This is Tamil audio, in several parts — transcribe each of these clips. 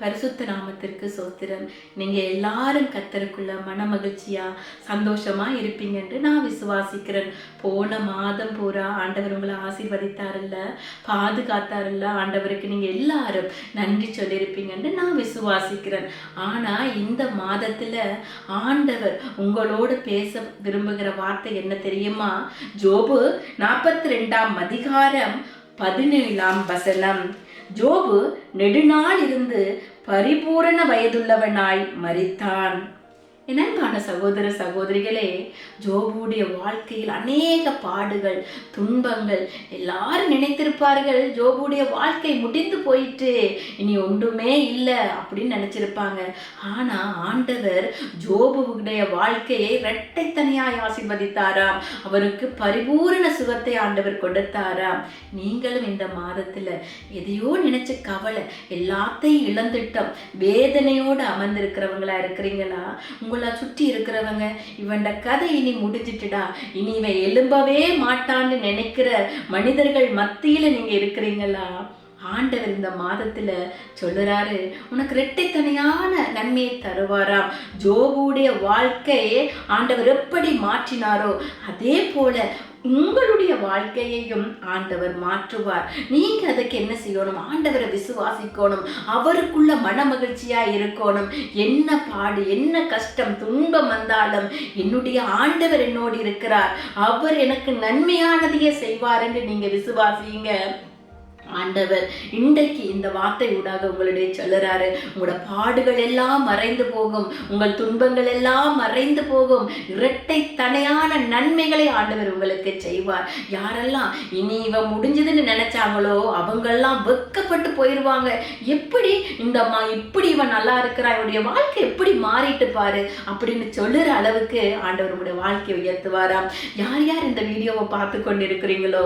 பரிசுத்த நாமத்திற்கு சோத்திரம். நீங்க எல்லாரும் கத்தருக்குள்ள மன மகிழ்ச்சியா சந்தோஷமா இருப்பீங்க என்று நான் விசுவாசிக்கிறேன். போன மாதம் பூரா ஆண்டவர் உங்களை ஆசீர்வதித்தாரில்ல பாதுகாத்தாருல்ல. ஆண்டவருக்கு நீங்க எல்லாரும் நன்றி சொல்லியிருப்பீங்கன்னு நான் விசுவாசிக்கிறேன். ஆனா இந்த மாதத்துல ஆண்டவர் உங்களோடு பேச விரும்புகிற வார்த்தை என்ன தெரியுமா? ஜோபு நாற்பத்தி ரெண்டாம் அதிகாரம் பதினேழாம் வசனம். ஜோபு நெடுநாள் இருந்து பரிபூரண வயதுள்ளவனாய் மறித்தான் என்னன்பான சகோதர சகோதரிகளே ஜோபுடைய வாழ்க்கையில் அநேக பாடுகள் துன்பங்கள் எல்லாரும் நினைத்திருப்பார்கள். ஜோபுடைய வாழ்க்கை முடிந்து போயிட்டு இனி ஒன்றுமே இல்லை அப்படின்னு நினைச்சிருப்பாங்க. ஆனா ஆண்டவர் ஜோபுடைய வாழ்க்கையை இரட்டைத்தனியாய் ஆசீர்வதித்தாராம். அவருக்கு பரிபூரண சுகத்தை ஆண்டவர் கொடுத்தாராம். நீங்களும் இந்த மாதத்துல எதையோ நினைச்ச கவலை எல்லாத்தையும் இழந்துட்டோம் வேதனையோடு அமர்ந்திருக்கிறவங்களா இருக்கிறீங்களா? உங்களை சுற்றி இருக்கிறவங்க இவன்ட கதை இனி முடிஞ்சிட்டுடா. இனி இவன் எழும்பவே மாட்டான்னு நினைக்கிற மனிதர்கள் மத்தியில நீங்க இருக்கிறீங்களா? ஆண்டவர் இந்த மாதத்துல சொல்லுறாரு உனக்கு இரட்டைத்தனையான நன்மையை தருவாராம். ஜோபுடைய வாழ்க்கையை ஆண்டவர் எப்படி மாற்றினாரோ அதே போல உங்களுடைய வாழ்க்கையையும் ஆண்டவர் மாற்றுவார். நீங்க அதுக்கு என்ன செய்யணும்? ஆண்டவரை விசுவாசிக்கணும். அவருக்குள்ள மன மகிழ்ச்சியா இருக்கணும். என்ன பாடு என்ன கஷ்டம் துன்பம் வந்தாலும் என்னுடைய ஆண்டவர் என்னோடு இருக்கிறார். அவர் எனக்கு நன்மையானதையே செய்வார் என்று நீங்க விசுவாசிங்க ஆண்டவர் இன்றைக்கு இந்த வார்த்தை ஊடாக உங்களுடைய சொல்லுறாரு. உங்களோட பாடுகள் எல்லாம் மறைந்து போகும். உங்கள் துன்பங்கள் எல்லாம் மறைந்து போகும். இரட்டை தனையான நன்மைகளை ஆண்டவர் உங்களுக்கு செய்வார். யாரெல்லாம் இனி இவ முடிஞ்சதுன்னு நினைச்சாங்களோ அவங்கெல்லாம் வெக்கப்பட்டு போயிடுவாங்க எப்படி இந்த அம்மா இப்படி இவன் நல்லா இருக்கிறா இவனுடைய வாழ்க்கை எப்படி மாறிட்டு பாரு அப்படின்னு சொல்லுற அளவுக்கு ஆண்டவர் உங்களுடைய வாழ்க்கையை உயர்த்துவாராம். யார் யார் இந்த வீடியோவை பார்த்து கொண்டு இருக்கிறீங்களோ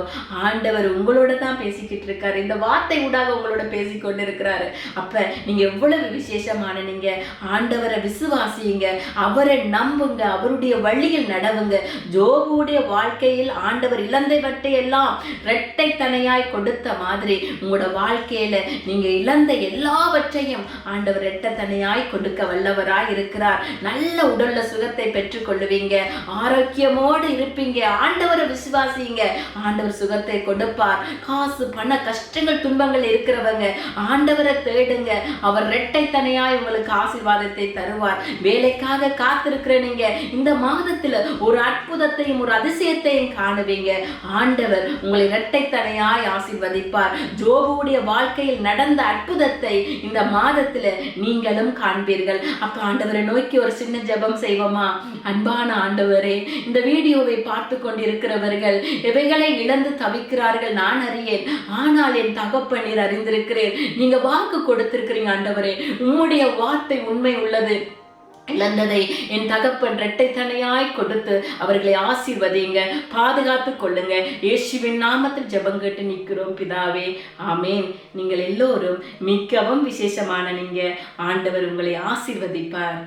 ஆண்டவர் உங்களோட தான் பேசிக்கிட்டு இருக்காரு. இந்த வார்த்தை ஊடாக உங்களோட பேசி கொண்டு இருக்கிறாரு அப்ப நீங்க எவ்வளவு விசேஷமான நீங்க ஆண்டவரை விசுவாசியுங்க. அவரை நம்புங்க. அவருடைய வழியில் நடவுங்க. ஜோபுடைய வாழ்க்கையில் ஆண்டவர் இழந்தவற்றை எல்லாம் இரட்டை தனையாய் கொடுத்த மாதிரி உங்களோட வாழ்க்கையில நீங்க இழந்த எல்லாவற்றையும் ஆண்டவர் இரட்டை தனையாய் கொடுக்க வல்லவராய் இருக்கிறார். நல்ல உடல்ல சுகத்தை பெற்றுக்கொள்ளுவீங்க ஆரோக்கியமோடு இருப்பீங்க. ஆண்டவரை விசுவாசிங்க ஆண்டவர் சுகத்தை கொடுப்பார். காசு பண கஷ்டங்கள் துன்பங்கள் இருக்கிறவங்க ஆண்டவரை தேடுங்க. அவர் இரட்டைத்தனையாய் உங்களுக்கு ஆசீர்வாதத்தை தருவார். வேலைக்காக காத்திருக்கிற நீங்க இந்த மாதத்துல ஒரு அற்புதத்தையும் ஒரு அதிசயத்தையும் காணுவீங்க. ஆண்டவர் உங்களை இரட்டைத்தனையாய் ஆசீர்வதிப்பார். ஜோபுடைய வாழ்க்கையில் நடந்த அற்புதத்தை இந்த மாதத்துல நீங்களும் காண்பீர்கள். அப்ப ஆண்டவரை நோக்கி ஒரு சின்ன ஜெபம் செய்வோமா? அன்பான ஆண்டவரே இந்த வீடியோவை பார்த்து கொண்டிருக்கிறவர்கள் எவைகளை இழந்து தவிக்கிறார்கள் நான் அறியேன். ஆனால் என் தகப்பனீர் அறிந்திருக்கிறேன். நீங்க வாக்கு கொடுத்திருக்கிறீங்க ஆண்டவரே. உம்முடைய வார்த்தை உண்மை உள்ளது. இழந்ததை என் தகப்பன் இரட்டைத்தனையாய் கொடுத்து அவர்களை ஆசீர்வதிங்க பாதுகாத்து கொள்ளுங்க. இயேசுவின் நாமத்தில் ஜெபம் கேட்டு நிற்கிறோம் பிதாவே. ஆமேன். நீங்கள் எல்லோரும் மிகவும் விசேஷமான நீங்க. ஆண்டவர் உங்களை ஆசீர்வதிப்பார்.